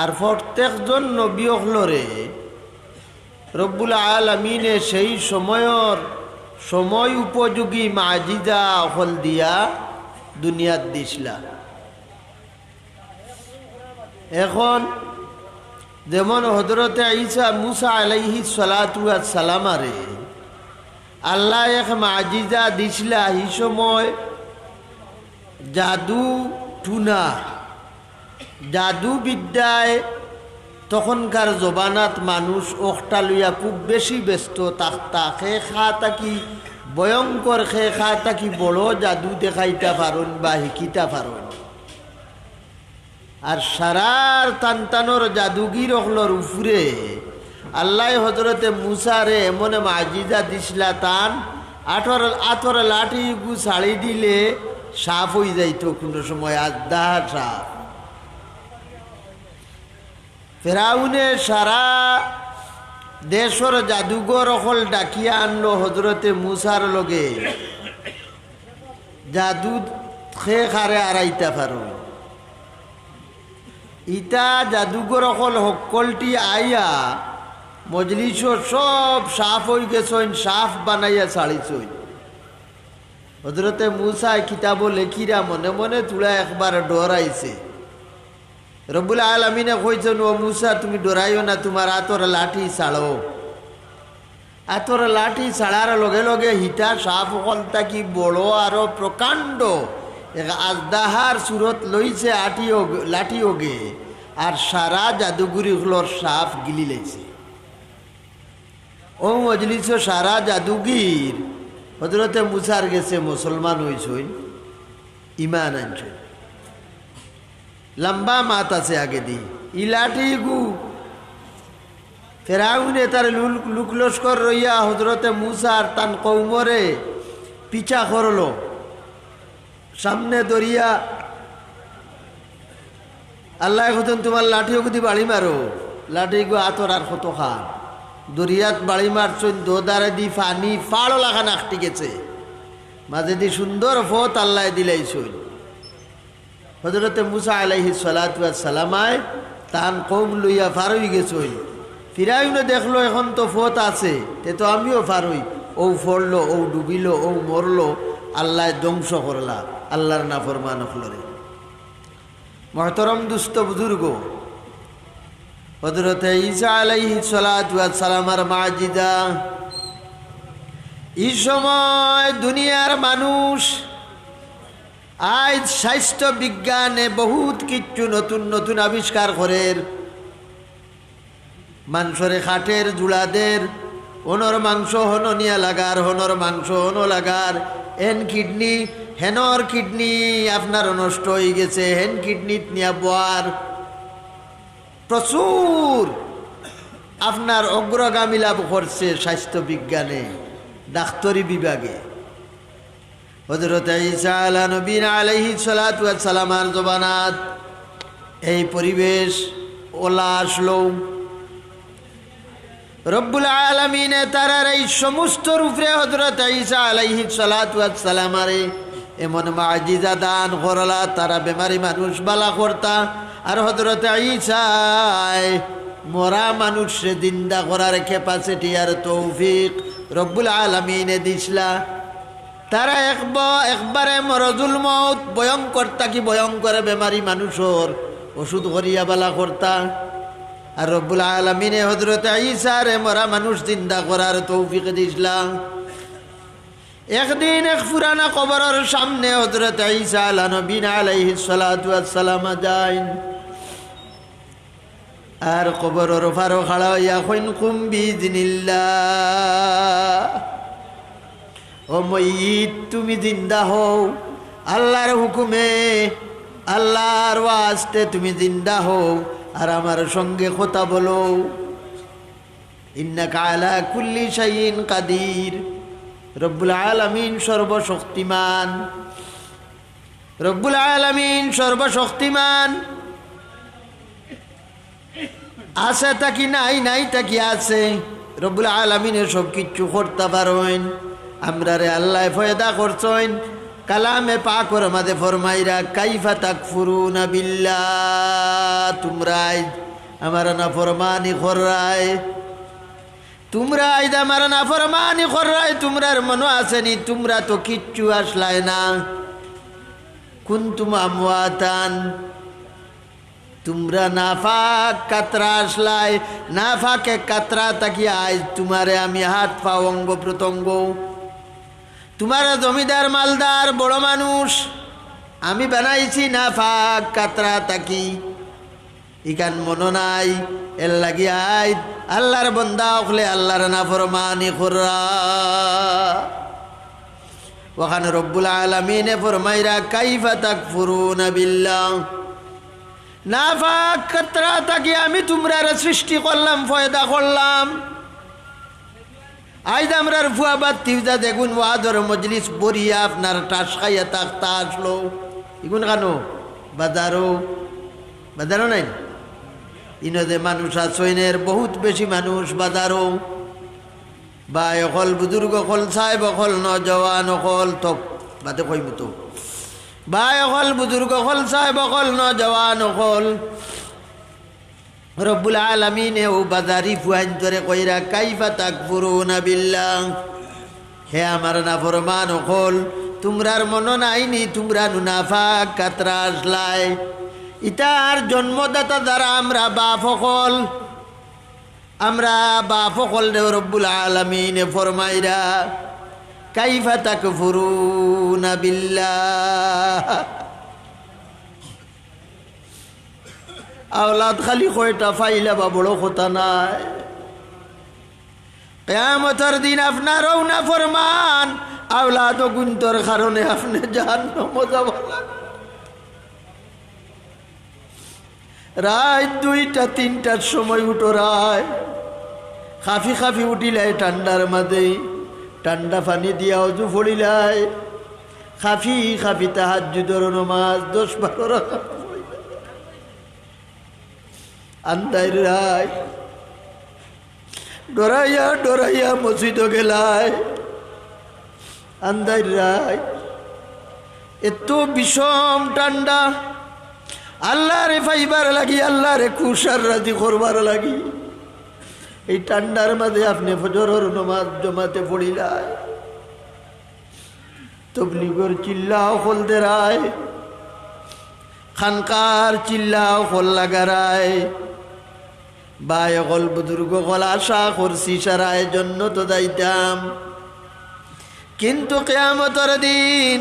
আর প্রত্যেকজন নবী অখলরে রব্বুল আলমিনে সেই সময়র সময় উপযোগী মাজিদা অকল দিয়া দুনিয়াত দিসলা। এখন যেমন হজরতে ঈসা মুসা আলাইহি সালাতু সালামারে আল্লাহ এক মাজিদা দিছিলা এই সময় জাদু টুনা। জাদু বিদ্যায় তখনকার জবানাত মানুষ ওখটা লইয়া খুব বেশি ব্যস্ত তাকতা খে খা তাকি, ভয়ঙ্কর খে খা তাকি, বড় জাদু দেখাইতা পারুন বা শিকিতা পারুন। আর সারার টানটানোর জাদুগির অখলর উফরে আল্লাহ হজরতে মুসারে এমন মাজিদা দিছিলা, তান আঠর আঠর লাঠি গু ছাড়ি দিলে সাফ হয়ে যাইতো কোনো সময় আদা সাফ। ফেরাউনে সারা দেশর জাদুঘর অকল ডাকিয়া আনলো হজরতে মুসার লগে। জাদু খে খারে আড়াইতা পারো। ইটা জাদুঘর অকল সকলটি আইয়া মজলিস সব সাফ হয়ে গেছেন, সাফ বানাইয়া ছাড়িছইন হজরতে মুসায় কিতাব লেখিরা মনে মনে তুলা একবার ডরাইছে। রব্বুল আলমিনে কইছেন, ও মুসা, তুমি ডরাইও না, তোমার আতর লাঠি ছাড়ো। আতর লাঠি ছাড়ার লগে লগে হিতা সাপ হলতা কি বড় আরও প্রকাণ্ড। আজদাহার সুরত লইছে আটি লাঠি ওগে আর সারা জাদুগুরি হলোর সাপ গিলি লেছে ও মজলিস সারা জাদুগির হজরতে মুসার গেছে মুসলমান হইছইন ইমান আনছইন লম্বা মাত আছে আগে দি ইলাঠি গু। ফেরাউনে তার লুকলস্কর রইয়া হজরতে মুসার তান কৌমরে পিছা করল। সামনে দরিয়া, আল্লাহ এখন তোমার লাঠি অগদি বাড়ি মারো, লাঠি গু আতর আর কত খান। দরিয়াত বাড়ি মারছন, দোদারে দি ফানি, ফাড়ো লাগা নাকটি গেছে। মাঝে দি সুন্দর ফত আল্লাহ দিলাইছই হজরতে মুসা আলাইহি সালামায় তান কম লইয়া ফারই গেছই ফিরাইনে দেখল, এখন তো ফত আছে, তে তো আমিও ফারই। ও ফড়লো ও ডুবিল, ও মরলো, আল্লাহ ধ্বংস করলা, আল্লাহর না ফরমান হলরে মহতরম দুস্থ বুজুর্গ হজরতে ঈসা আলাইহি সালামার মাজিদা। এই সময় দুনিয়ার মানুষ আজ স্বাস্থ্য বিজ্ঞানে বহুত কিচ্ছু নতুন নতুন আবিষ্কার করের। মাংসরে খাটের জুড়াদের হনর মাংস হন নিয়া লাগার, হনর মাংস হন লাগার। এন কিডনি, হেনর কিডনি আপনার নষ্ট হয়ে গেছে, হেন কিডনিত নিয়া বোয়ার। প্রচুর আপনার অগ্রগামী লাভ করছে স্বাস্থ্য বিজ্ঞানে, ডাক্তারি বিভাগে। হজরত নবীন আলাইহি সালামার জবানাত। এই পরিবেশ, ওলা আসলো। রব্বুল আলমিনে তারার এই সমস্ত রূপে হজরত ঈসা আলাইহি সালামারে এমন মাজিজা দান করলা, তারা বেমারি মানুষ বালা করতা। আর হজরত ঈসায় মরা মানুষে জিন্দা করার ক্যাপাসিটি আর তৌফিক রব্বুল আলমিনে দিসলা। তারা একব একবারে মরজুল মত ভয়ঙ্কর তাকি ভয়ঙ্কর বেমারি মানুষর। ওষুধ করিয়া বালা করতা। আর রব্বুল আলমিনে হজরত ঈসারে মরা মানুষ চিন্তা করার তৌফিক দিসলাম একদিন এক পুরানা কবরের সামনে হজরত ঈসা আলা নবীন আলাইহি সালাম যাইন। আর কবরের ফারো খাড়া হইয়া কইন কুম্বি জিনিল্লাহ ও ময়িত তুমি জিন্দা হও। আল্লাহর হুকুমে, আল্লাহর ওয়াস্তে তুমি জিন্দা হও। আর আমার সঙ্গে কথা বলো। ইন্না কালা কুল্লি শাইন কাদির। রব্বুল আলমিন সর্বশক্তিমান। রব্বুল আলমিন সর্বশক্তিমান। আছে তাকি নাই নাই তাকি আছে? রব্বুল আলমিনে সব কিচ্ছু করতে পারেন আমরা রে আল্লাহ ফয়দা করছেন, কালামে পাকর মাদে ফরমাইরা, কাইফা তাক ফুরুনা বিল্লাহ, তোমরাই আমার না ফরমানি খর্রায়। তোমরা আইদ আমার না ফরমানি খর্রায়, তোমরার মনো আসেনি তোমরা তো কিচ্ছু আসলাই না। কুন্তুম আমওয়াতান, তোমরা নাফাক কাতরা আসলাই নাফাকে কাতরা তাকিয়ে আজ তোমারে আমি হাত পা অঙ্গ প্রত্যঙ্গ। তোমার জমিদার, মালদার, বড় মানুষ। আমি বানাইছি নাফাক কাতরা, তাকি। ইকান মনো নাই, এর লাগি আই। আল্লাহর বন্দা হলে আল্লাহর না ফরমানি খুররা। ওখানে রব্বুল আলমিনে ফরমাইরা, কাইফা তাক ফুরুন বিল্লাহ নাফাক কাতরা, তাকি আমি তোমরা সৃষ্টি করলাম, ফয়দা করলাম। আইদ আমরার ফুয়া বাদ তিউজা দেখুন, ওয়াদর মজলিস বরিয়া আপনার টাস খাইয়া তাক আসলো। ইগুন কানো, বাজারও বাজারও নাই? ইনদে মানুষ আসইনের বহুত বেশি মানুষ, বাজারও। বা অকল বুজুর্গ অকল সাহেব, অকল নজওয়ান অকল তপ বাদে কইব তো। বা অকল বুজুর্গ অকল সাহেব, অকল নজওয়ান অকল রব্বুল আলমিনে ও বাজারি ফুয়ান্তরে কইরা, কাইফা তাক ফুরুনা বিল্লাহ? হে আমার না ফরমান অকল, তোমরার মন নাইনি তোমরা নুনাফা কাতরা আসলাই। ইতার জন্মদাতা দ্বারা আমরা বাপ সকল আমরা বাপ সকল দেও রব্বুল আলমিনে ফরমাইরা, কাইফা তাক ফুরুনা বিল্লাহ? আওলাদ খালি কয়টা ফাইলা বা বড় কথা নাই। কেয়ামতের দিন আপনারও না ফরমান, আওলাদ গুন্তর কারণে আপনি জান মজা রাত দুইটা, তিনটার সময় উঠো রায়। খাফি খাফি উঠিলাই ঠান্ডার মাঝে, ঠান্ডা পানি দিয়া অজু ফড়িলাই খাফি খাফি তাহার যুদর নমাজ দশ বারো রাখা আন্দাই রায়। ডরাইয়া ডরাইয়া মসজিদ গেলায়। আন্দাই রায়। এত বিষম ঠান্ডা আল্লাহরে ফাইবার লাগি, আল্লাহরে কুষার রাজি করবার লাগি। এই ঠান্ডার মাঝে আপনি ফজরের নমাজ জমাতে পড়িলায়। তবলিগর চিল্লাও খোলতে রায় খানকার চিল্লাও খোল লাগারায় বায় গল বুজুর্গ গল আশা করছি সারায় জন্য তো যাইতাম। কিন্তু কেয়ামতর দিন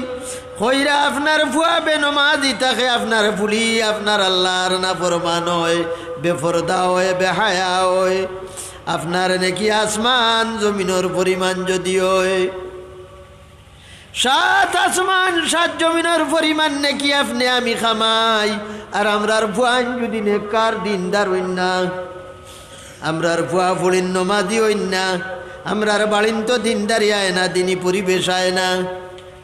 হইরা আপনার ফুয়া বেনমাজি তাকে আপনার ফুলি আপনার আল্লাহর না ফরমান হয়, বেফরদা হয়, বেহায়া হয়। আপনার নাকি আসমান জমিনের পরিমাণ যদি হয়। সাত আসমান, সাত জমিনের পরিমাণ নাকি আপনি আমি খামাই, আর আমরার ফুয়ান যদি নেকার দিনদার হইন না। আমরার ফুয়া ফুড়িন নমাদি হইন না। আমরার বাড়িন তো দিনদারি আয় না, দিনই পরিবেশ আয় না।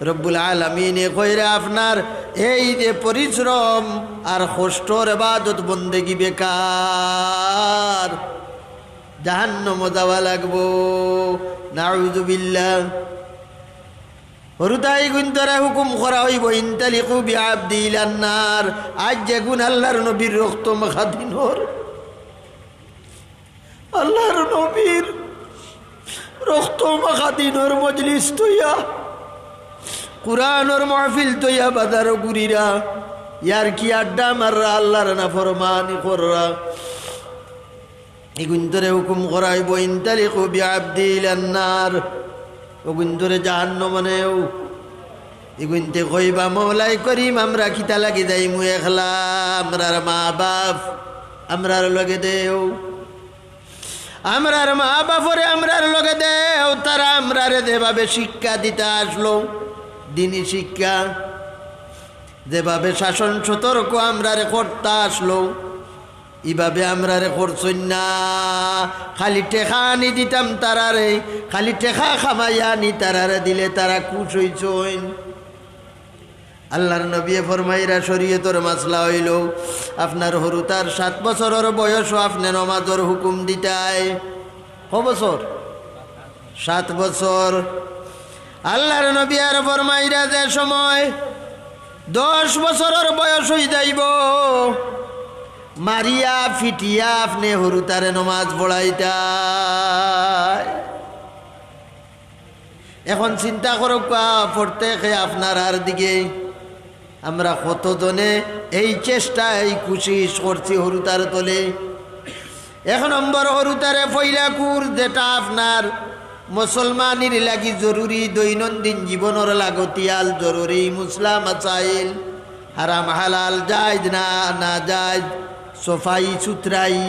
রব্বুল আলমিনে কইরে আপনার এই যে পরিশ্রম আর কষ্টর এবাদত বন্দেগি বেকার। জাহান্ন মজাওয়া লাগবো। নাউজুবিল্লাহ হরুতাই গুন্তরা হুকুম করা হইব, ইন্তালিকু বিআবদিল আন্নার। আজ যেগুন আল্লাহর নবীর রক্ত মাখাদিনর আল্লাহর নবীর রক্ত মাখাদিনর মজলিস তৈয়া, কুরআনর মাহফিল তৈয়া বাজার গুরিরা, ইয়ার কি আড্ডা মাররা, আল্লাহর না ফরমানি কররা। ইগুন্তরে হুকুম করাইব, ইন্তালিকু বিআবদিল আন্নার ওগুন্তরে জাহান্ন মানেও এগুনতে কইবা, মৌলাই করিম, আমরা কিতা লাগি যাই মু একলা, আমরার মা বাপ আমরার লগে দেও। আমরার মা বাপরে আমরার লগে দেও, তারা আমরারে যেভাবে শিক্ষা দিতে আসলো, দিনী শিক্ষা, যেভাবে শাসন সতর্ক আমরারে করতে আসলো ইভাবে আমরা রে করছই না। খালি টেকা আনি দিতাম তারারে, খালি টেকা খামাইয়া আনি তারারে দিলে তারা খুশ হইছইন আল্লাহর নবী ফরমাইরা শরীয়তর মাসলা হইল, আপনার হরু তার সাত বছরের বয়সও আপনি নমাজর হুকুম দিতায় ক বছর? সাত বছর। আল্লাহর নবী আর ফরমাইরা যে সময় দশ বছরের বয়স হয়ে যাইব, মারিয়া ফিটিয়া আপনি হরুতারে নমাজ পড়াইতা এখন চিন্তা করো খে আপনার আর দিকে আমরা কতজনে এই চেষ্টা এই কুশিস করছি হরুতার তলে। এক নম্বর হরুতারে ফৈলাকুর, যেটা আপনার মুসলমানের লাগি জরুরি, দৈনন্দিন জীবনের লাগতিয়াল, জরুরি মুসলাম আচাইল হারাম, হালাল, জায়জ না না জায়জ, সফাই, সুতরাই।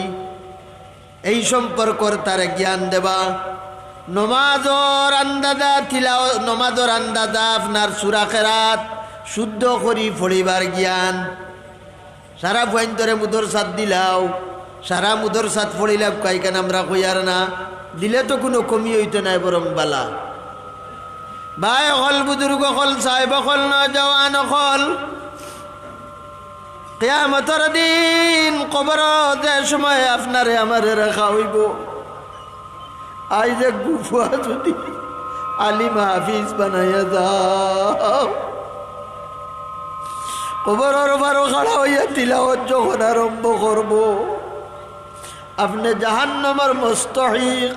এই সম্পর্কর তারে জ্ঞান দেবা। নমাজর আন্দাজা থিলাও নমাজর আন্দাজা আপনার সুরাখেরাত শুদ্ধ করি ফড়িবার জ্ঞান। সারা ভয়ন্তরে মুদর সাত দিলাও, সারা মুদর সাত ফড়িলাম কাইকান আমরা কইয়ার না, দিলে তো কোনো কমি হইতে নাই বরং বালা। ভাই অকল বুজুর্গ অকল সাহেব অকল না জওয়ান অকল। কেয়ামতর দিন কবর যে সময় আপনারে আমারে রাখা হইব। আই যে গুফা যদি আলিম হাফিজ বানাইয়া যাও কবরের বারো খাড়া হইয়া তিলাওয়াত যখন আরম্ভ করব, আপনি জাহান্নামার মস্তহিক।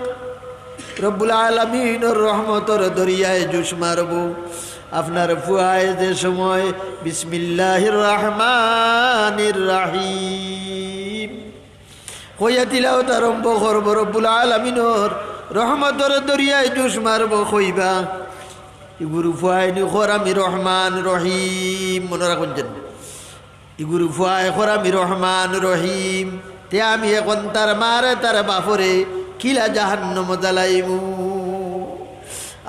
রব্বুল আলমিনের রহমতর দরিয়ায় জুস মারব। আপনার ফুয়ায় যে সময় বিসমিল্লাহির রহমানির রাহিম। হইয়া তিলাওয়াত আরম্ভ করব, রব্বুল আলমিনর রহমতর দরিয়ায় জুস মারব কইবা ইগুরু ফুয়াইনি খরামি রহমান রহিম মনে রাখুন যেন ইগুরু ফুয়াই খরামি রহমান রহিম তে আমি এখন তার মারে তার বাপরে কিলা জাহান্ন জ্বালাইমু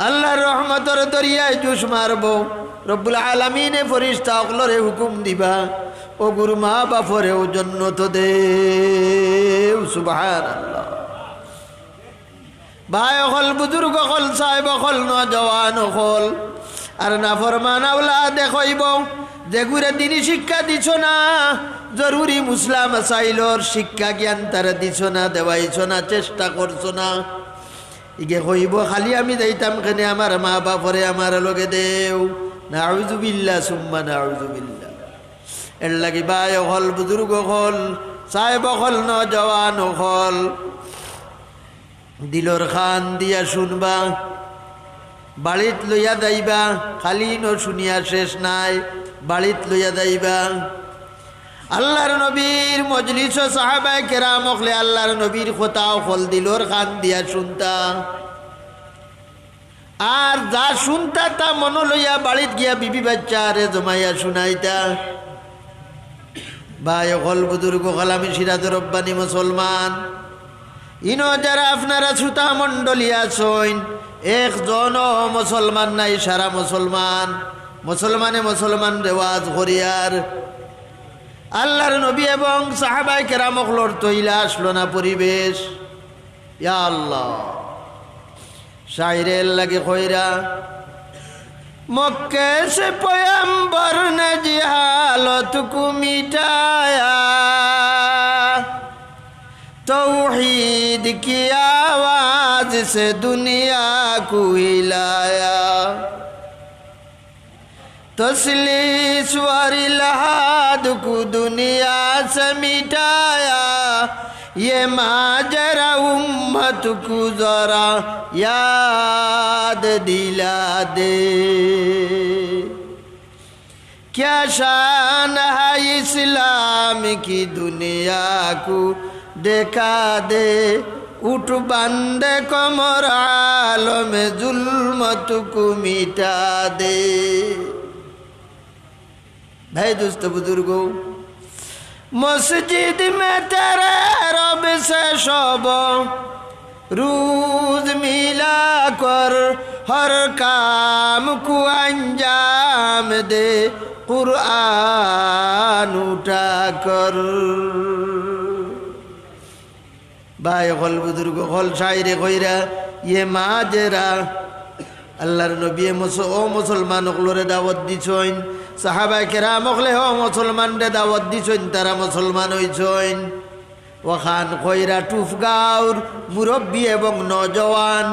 আল্লাহর রহমতর দরিয়ায় জুস মারব। রব্বুল আলমিনে ফরিস্তা অকলরে হুকুম দিবা। ও গুরু মা বাপরে ও জন্নত দে। সুবাহ আল্লাহ ভাই, অকল বুজুর্গ অকল সাহেব, অকল নজওয়ান অকল। আর না ফরমান আওলা দেখইব। যে গুরে দিনী শিক্ষা দিছ না, জরুরি মুসলাম চাইলর শিক্ষা জ্ঞান তারা দিছ না, দেওয়াইছ না, চেষ্টা করছ না। ইগে কইব, খালি আমি যাইতাম কেনে আমার মা বাপরে আমার লগে দেও। নাউজুবিল্লা সুম্মা নাউজুবিল্লা এর লাগি ভাই, অকল বুজুর্গ অকল, সাহেব অকল নজওয়ান অকল। দিলর খান দিয়া শুনবা, বাড়িত লইয়া যাইবা খালি ন শুনিয়া শেষ নাই, বাড়িত লইয়া যাইবা। আল্লাহর নবীর মজলিস সাহাবায় কেরাম অখলে আল্লাহর নবীর খোতাও ফল দিলর খান দিয়া শুনতা। আর যা শুনতা তা মন লইয়া বাড়িত গিয়া বিবি বাচ্চা আরে জমাইয়া শুনাইতা। ভাই, অকল বুজুর্গ কলামি সিরাজ রব্বানি মুসলমান। ইনো যারা আপনারা শ্রোতা মণ্ডলী আছেন একজন মুসলমান নাই, সারা মুসলমান। মুসলমানে মুসলমান রেওয়াজ করিয়ার। আল্লাহর নবী এবং সাহাবাই কেরামকলর তৈলা আসলো না পরিবেশ। আল্লাহ শাইরের লাগে খৈরা মক্কে সে পয়ম্বর না জিহালত কুমিটায়া توحید کی آواز سے دنیا کو ہلایا تسلیس ور لحاد کو دنیا سے مٹایا یہ ماجرا امت کو ذرا یاد دلا دے کیا شان ہے اسلام کی دنیا کو দেখা দে, উঠ বান্দে কমর আলমে জুলমত মিটা দে। ভাই দুস্ত বুজুর্গ, মসজিদ মে তেরে রব সব, রোজ মিলা কর হর কাম কু আঞ্জাম দে, কুরআন উঠা কর। ভাই, হল বুজুর্গ, হল সাইরে কইরা ইয়ে মা জেরা। আল্লাহর নবী ও মুসলমান ওগুলোরে দাওয়াত দিছইন। সাহাবাই কেরাম ওগলে ও মুসলমান রে দাওয়াত দিছইন, তারা মুসলমান হইছইন। ওখান কইরা টুফগাঁওর মুরব্বী এবং নজওয়ান,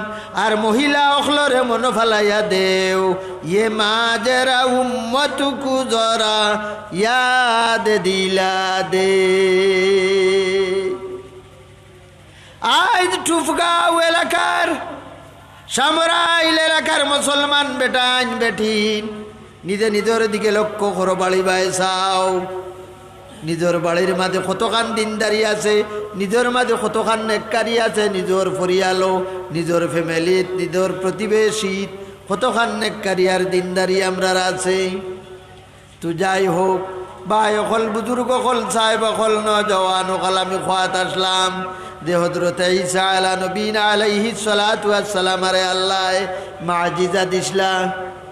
আর মহিলা অখলরে মন ফালাইয়া দেও। ইয়ে মাজেরা উম্মতুকু জরা, ইয়াদ দিলা দে। আজ টুফগাঁও এলাকার সামরাইল এলাকার মুসলমান বেটাইন বেঠিন নিজে নিজের দিকে লক্ষ্য করো বাড়ি বাই চাও নিজের বাড়ির মাঝে কতখান দিনদারি আছে, নিজের মাঝে কতখান নেককারি আছে, নিজের পরিয়ালো নিজের ফ্যামিলিত নিজের প্রতিবেশী, কতখান নেককারি আর দিনদারি আমরা আছে। তো যাই হোক, ভাই অকল বুজুর্গ অকল সাহেব অকল নজওয়ান অকল আমি খোয়াত আসলাম। আলা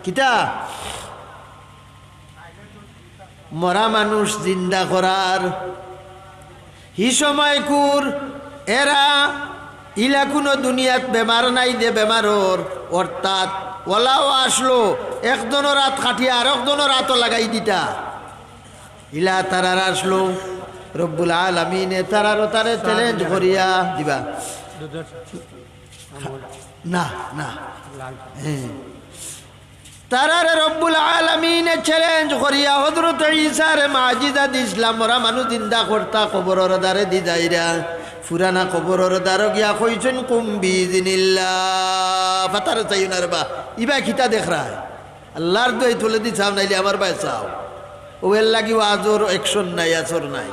কিতা? মরা মানুষ জিন্দা করার। হি সময় কুর, এরা ইলা কোনো দুনিয়াত বেমার নাই দে বেমারর। অর্থাৎ ওলাও আসলো একজনের রাত খাটিয়া আর একজনের রাতও লাগাই দিতা। ইলা তারার আসলো। রব্বুল আলমিনে তারারও তারে চ্যালেঞ্জ করিয়া দিবা। না না। হ্যাঁ। তারারে রব্বুল আলমিনে চ্যালেঞ্জ করিয়া হজরত ঈসার মাজিদা দিসলাম ওরা মানুষ জিন্দা করতা কবরর দ্বারে দি যাইরা ফুরানা কবরর দ্বারো গিয়া কইছেন কুম্বি জিনিল্লা ফাতার চাই না বা। ইবা খিতা দেখ রা। আল্লাহর দই তুলে দি চাও নাইলে আমার বাই চাও ও এর লাগি আজর অ্যাকশন নাই আচর নাই।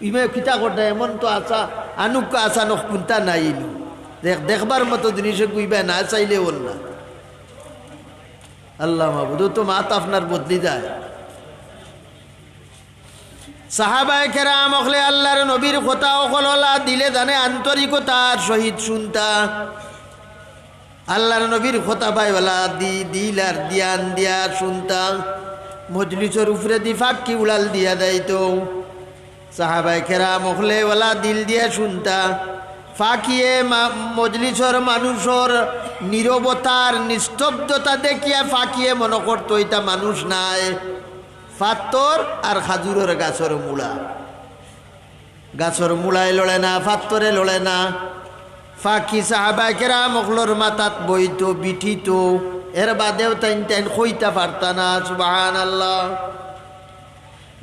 ইমে কিতা করতে, এমন তো আশা আনুক আশা নখ কোনটা নাই দেখ, দেখবার মতো জিনিসে কুইবা না, চাইলে ওর না। আল্লাহ মাহবুদ তো মাত আপনার বদলি যায়। সাহাবায় কেরাম অখলে আল্লাহর নবীর কথা অকললা দিলে জানে আন্তরিকতার সহিত শুনতা। আল্লাহর নবীর কথা পাইওয়ালা দি, দিল আর দিয়ান দিয়া শুনতা। মজলিসের উপরে দি ফাঁকি উড়াল দিয়া দেয় কেরাম অখলে ওলা দিল দিয়া শুনতা। ফাঁকিয়ে মজলিসর মানুষর নিরবতার নিস্তব্ধতা দেখিয়া ফাঁকিয়ে মনে করতো এটা মানুষ নাই। ফাত্তর আর খাজুরের গাছর মূলা। গাছর মূলায় লড়ে না, ফাত্তরে লড়ে না। ফাঁকি সাহাবাকেরা মকলর মাতাত বইত, বিঠিত। এর বাদেও তাইন তাইন কইতা পারতা না সুবাহান আল্লাহ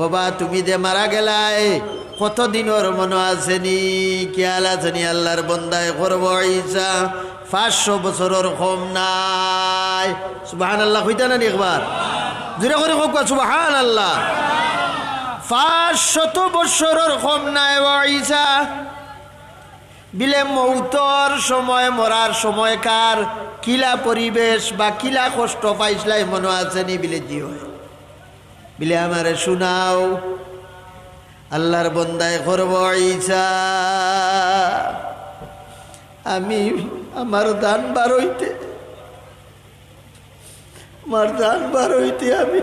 ওবা, তুমি যে মারা গেলাই কত দিনের মনে আসেনি খেয়াল আছেনি আল্লাহর বন্দায় করব ঈসা? পাঁচশো বছরের কম নাই। সুবাহান আল্লাহ হইতা না একবার? জোরে করে হোক সুবাহান আল্লাহ পাঁচশত বৎসরের কম নাই ঈসা। বিলে মৌতর সময়, মরার সময়কার কিলা পরিবেশ বা কিলা কষ্ট পাইসলাই মনে আছেনি বিলে জি হয় বিলে আমারে শুনাও, আল্লাহর বন্দায় করব আমি আমার দান বার হইতে, আমার দান বার হইতে আমি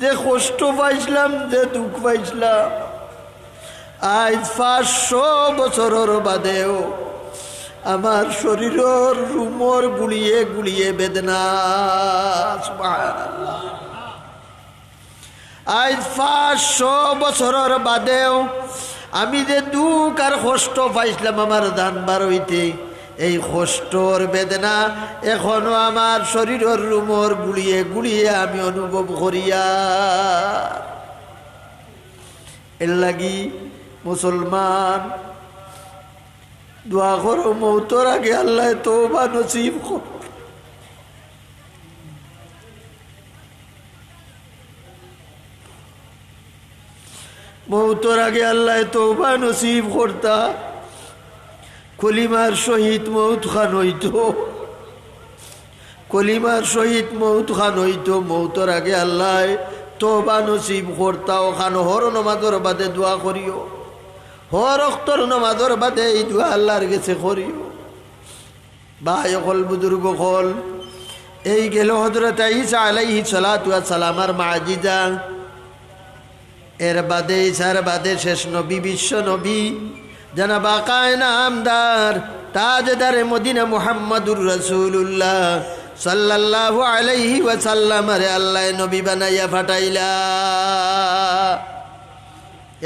যে কষ্ট পাইছিলাম, যে দুঃখ পাইছিলাম, আজ পাঁচশো বছরের বাদেও আমার শরীরের রুমর গুলিয়ে গুলিয়ে বেদনা। আজ পাঁচশো বছরের বাদেও আমি যে দুঃখ আর কষ্ট পাইছিলাম আমার দান বার হইতে, এই কষ্টর বেদনা এখনও আমার শরীরের রুমর গুলিয়ে গুলিয়ে আমি অনুভব করিয়া এর লাগি মুসলমান দোয়া করো, মৌতর আগে আল্লাহ তো বা নসিব কর। মৌতর আগে আল্লাহ তৌবা নসিব করতা। কলিমার সহিত মৌত খান হইত। কলিমার সহিত মৌত খান হইত, মৌতর আগে আল্লাহ তোবা নসিব করতাও খান হর নমাজর বাদে দোয়া করিও। হর অক্তর নমাজর বাদে এই দোয়া আল্লাহর গেছে করিও। ভাই হল বুজুর্গ হল এই গেল হজরত ঈসা আলাইহি সালাতু সালামার মাজিদা। এর বাদে, ঈসার বাদে শেষ নবী, বিশ্ব নবী, জানাবা কায়না আমদার, তাজদারে মদিনা মুহাম্মাদুর রসুল্লাহ সাল্লাল্লাহু আলাইহি ওয়াসাল্লাম রে আল্লাহ নবী বানাইয়া ফাটাইলা।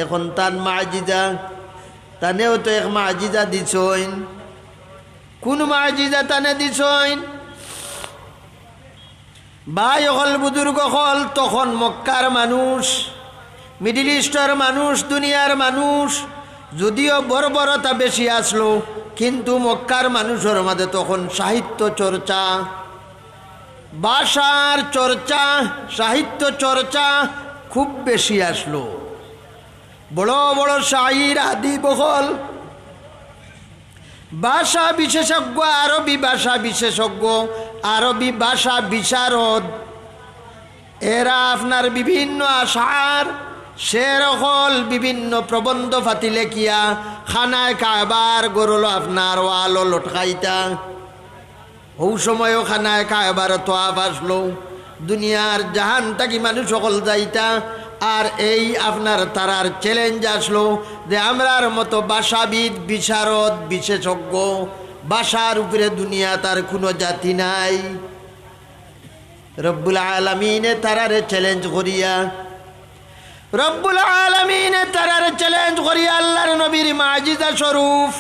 এখন তান মাজিদা তানেও তো এক মাজিদা দিছইন। কোন মাজিদা তানে দিছইন? ভাই, অকল বুজুর্গ হল তখন মক্কার মানুষ, মিডিল ইস্টের মানুষ, দুনিয়ার মানুষ, যদিও বর্বরতা বেশি আসলো, কিন্তু মক্কার মানুষের মাঝে তখন সাহিত্য চর্চা, ভাষার চর্চা, সাহিত্য চর্চা খুব বেশি আসলো। বড় বড় শাহির আদি বহল। ভাষা বিশেষজ্ঞ, আরবি ভাষা বিশেষজ্ঞ, আরবি ভাষা বিশারদ এরা আপনার বিভিন্ন আশার শেরহল বিভিন্ন প্রবন্ধ ফাতি লেখিয়া খানায় কাবার গরল আপনার ওয়ালো লটকাইতা। ও সময়ও খানায় কাবার তোয়াফ আসলো। দুনিয়ার জাহান থাকি মানুষ সকল যাইতা? আর এই আপনার তারার চ্যালেঞ্জ আসলো যে আমরার মতো ভাষাবিদ বিশারদ, বিশেষজ্ঞ ভাষার উপরে দুনিয়া তার কোনো জাতি নাই। রব্বুল আলমিনে তারারে চ্যালেঞ্জ করিয়া, রব্বুল আলমিনে তারারে চ্যালেঞ্জ করিয়া আল্লাহর নবীর মাজিদা স্বরূপ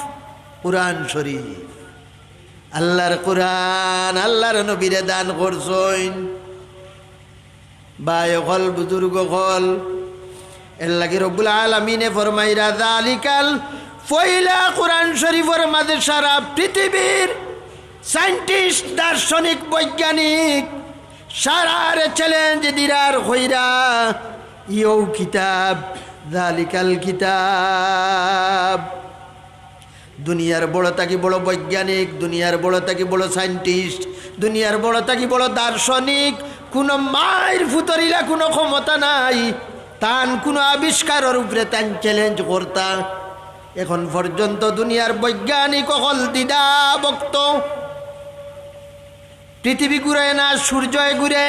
কোরআন শরীফ। আল্লাহর কোরআন আল্লাহর নবীরে দান করছইন বায় হল বুজুর্গ হল এর লাগে রব্বুল আলমিনে ফরমাইরা দালিকাল পয়লা কোরআন শরীফের মাঝে সারা পৃথিবীর সায়েন্টিস্ট দার্শনিক, বৈজ্ঞানিক সারার চ্যালেঞ্জ দিরার হইরা ইউ কিতাব দালিকাল কিতাব। দুনিয়ার বড় তাকি বড় বৈজ্ঞানিক, দুনিয়ার বড় তাকি বড় সায়েন্টিস্ট দুনিয়ার বড় তাকি বড় দার্শনিক কোনো মায়ের ফুতরিলা কোনো ক্ষমতা নাই। তান কোনো আবিষ্কারের উপরে তান চ্যালেঞ্জ করতা। এখন পর্যন্ত দুনিয়ার বৈজ্ঞানিক অকল দিদা বক্ত পৃথিবী ঘুরে না সূর্যয় ঘুরে।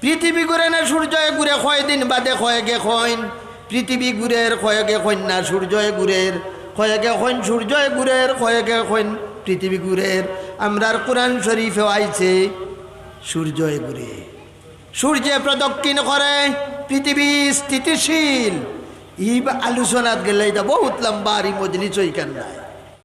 পৃথিবী ঘুরে না সূর্যয় ঘুরে দিন বাদে কয়েকে কইন পৃথিবী ঘুরের কয়েকে কইন না সূর্যয় ঘুরের। কয়েকে কইন সূর্যয় ঘুরের, কয়েকে কইন পৃথিবী ঘুরের। আমরার কোরআন শরীফে আইছে সূর্যয় ঘুরে সূর্যে প্রদক্ষিণ করে পৃথিবী স্থিতিশীল। ই আলোচনাত গেলে এটা বহুত লম্বা আর ইমজলি ওইখান নাই?